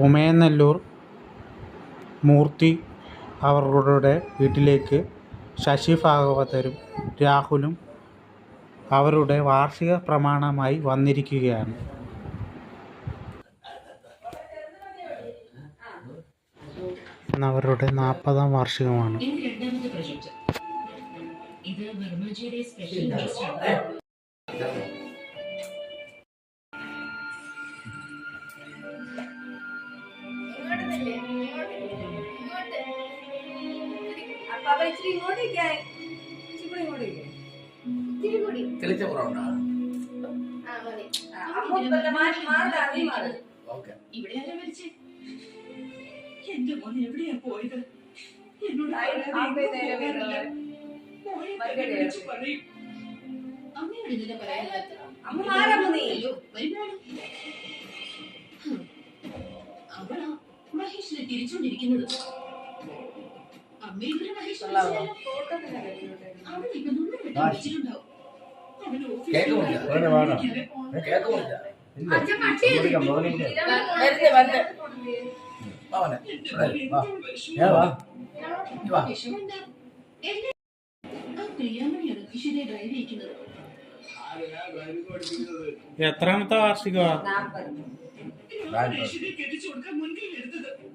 ഉമയനെല്ലൂർ മൂർത്തി അവരുടെ വീട്ടിലേക്ക് ശശി ഭാഗവതരും രാഹുലും അവരുടെ വാർഷിക പ്രമാണമായി വന്നിരിക്കുകയാണ്. അവരുടെ നാൽപ്പതാം വാർഷികമാണ്. ഇത് വർമ്മജിയുടെ സ്പെഷ്യൽ അവ ഇച്ചിരി ഇങ്ങോട്ടേക്കാ ഇച്ചിരി കൂടി ഇങ്ങോട്ടേക്ക് ഇച്ചിരി കൂടി. തെളിച്ച കുറവുണ്ടോ ആ മതി. ആ, അമ്മ ഇപ്പല്ല, മാറി മാറി നീ മാറി ഓക്കെ. ഇവിടെ ആരാ മരിച്ചേ? എന്റെ മോൻ എവിടെയാ പോയത്? എന്നോട് പറയും. അമ്മയോട് ഇതിനെ പറയാൻ അമ്മ മാറമ്മ നീ അയ്യോ വരുമ്പോഴാണ് അവളാ മഹേഷിനെ തിരിച്ചോണ്ടിരിക്കുന്നത്. എത്രാമത്തെ വാർഷികമാണ്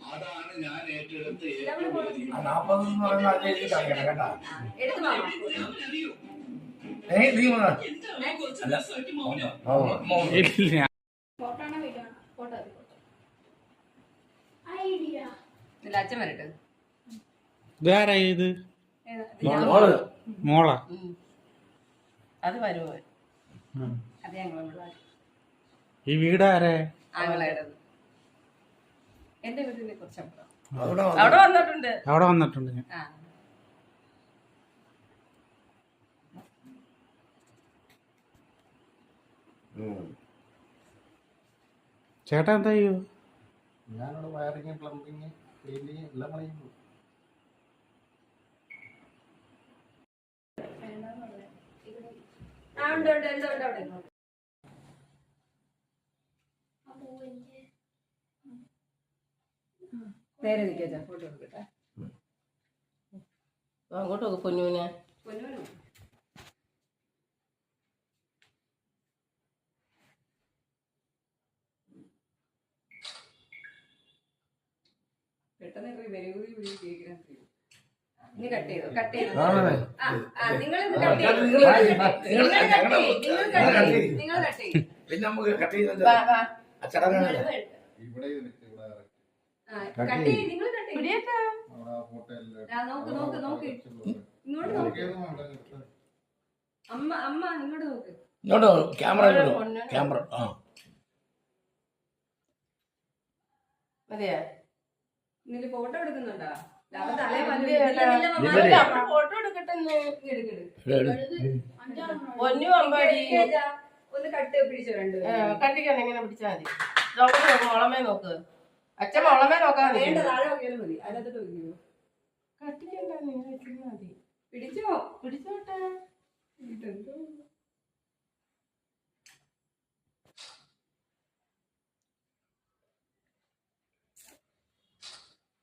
അതാണ് ഞാൻ ഏറ്റെടുത്ത് നാപ്പത് എന്ന് പറയുന്നത് അത് കേട്ടാ. നീ അല്ല. അച്ഛൻ വരട്ടെ. ഇതാരാ ഇത്? ഏതാ? മോൾ. മോളാ? അത് വരുമോ ഈ വീടാരേ? എന്റെ കുറിച്ച് അവിടെ വന്നു. അവിടെ വന്നിട്ടുണ്ട്. അവിടെ വന്നിട്ടുണ്ട് ഞാൻ. ചേട്ടാ എന്താ ചെയ്യൂ? ഞാനിവിടെ വയറിങ് പ്ലംബിങ് പെയിന്റിങ് എല്ലാം പറയുന്നു ആ ഉണ്ട് ഉണ്ട് ഉണ്ട് ഉണ്ട് അവിടെ നേരെ നിൽക്കാം ഫോട്ടോ എടുക്കട്ടെ അങ്ങോട്ട് നോക്ക് പൊന്നുവിനെ പൊന്നുവിനോ? പെട്ടെന്ന് ഇറങ്ങി വെരുകൂടി ഇനി കട്ട് ചെയ്തു? കട്ട് ചെയ്തു? നിങ്ങൾ നിങ്ങൾ കട്ട് ചെയ്തു പിന്നെ നമുക്ക് കട്ട്. ആ ചടങ്ങാണ് ഇവിടെ നോക്ക് നോക്ക് നോക്ക്. ഇങ്ങോട്ട് നോക്ക്. അമ്മ അമ്മ ഇങ്ങോട്ട് നോക്ക്. ഇങ്ങോട്ട് ക്യാമറ ക്യാമറ ആ. മതിയാ? ഫോട്ടോ എടുക്കുന്നുണ്ടോ? ഫോട്ടോ എടുക്കട്ടെ. അമ്പാടി. ഒന്ന് കട്ട് പിടിച്ചോ കട്ടിക്കാണ് എങ്ങനെ പിടിച്ചാൽ മതി. ഡോക്ടർ മുളമേ നോക്ക്. അച്ഛൻ മുളമേ നോക്കാൻ വേണ്ട താഴെ നോക്കിയാലും മതി അതിനകത്തോട്ട് കട്ടിക്കണ്ട നിങ്ങൾ വെച്ചിരുന്നാ മതി പിടിച്ചോ പിടിച്ചോട്ടെ ഇതെന്തോ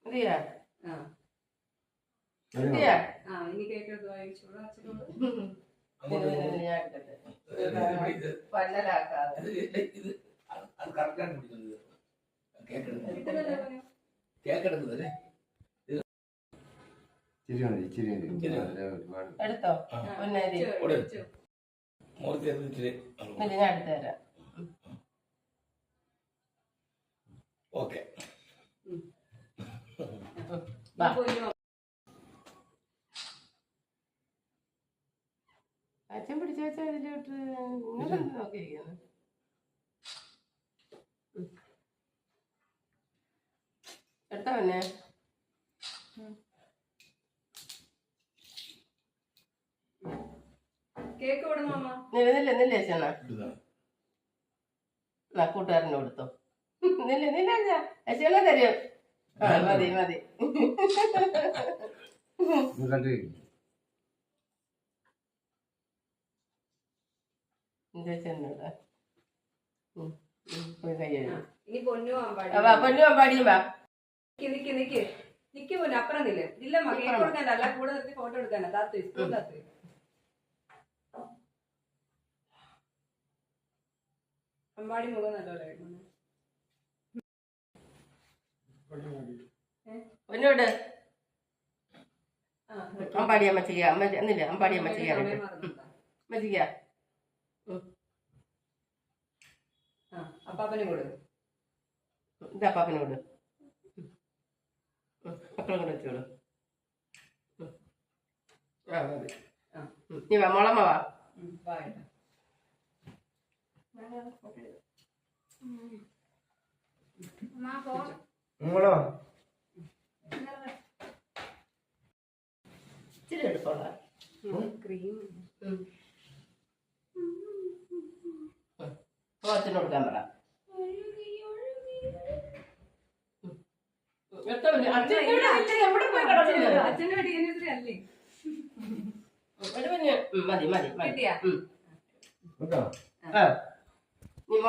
മതിയാ ആ മതിയാ ആ ഇനി അച്ഛനോട് ഇത് അത് അത് കറക്റ്റാണ് പിടിക്കുന്നത് കേക്ക് എടുക്കുന്നത് കിട്ടുന്നല്ലോ മോനെ. കേക്ക് എടുക്കുന്നത് ഇച്ചിരി മതി, ഇച്ചിരി മതി. ഇച്ചിരി മതി. അതെ, ഒരുപാട്. എടുത്തോ. മൂർത്തി ഇത് ഞാൻ എടുത്തു തരാം ഓക്കെ. അച്ഛൻ പിടിച്ചു വെച്ചാൽ ഇതിലോട്ട് നോക്കിയിരിക്കുന്നു പിന്നെ കേക്ക് കൂട്ടുകാരനെ കൊടുത്തോ. നില്ല നില്ല അച്ഛനെ തരും? ആ മതി മതി. പൊന്നു അമ്പാടിയും വാ. നിക്ക് നിക്ക് അപ്പുറം നില്ല്. ഇല്ല കൂടെ നിർത്തി ഫോട്ടോ എടുക്കാനാ. താത്തു സ്കൂൾ താത്തു അമ്പാടി മുഖം അമ്മ എന്നില്ല അമ്പാടി അപ്പാപ്പനും കൊടു ഇതാ പാപ്പനോട് മക്കളെ കൊണ്ട് വെച്ചോളൂ ഉം. ആ മതി. നീ വാ മോളമ്മ വാ നിങ്ങളോ ഇച്ചിരി എടുത്തോളാം ക്രീം അച്ഛന് കൊടുക്കാൻ പറ മതി മതി മതി.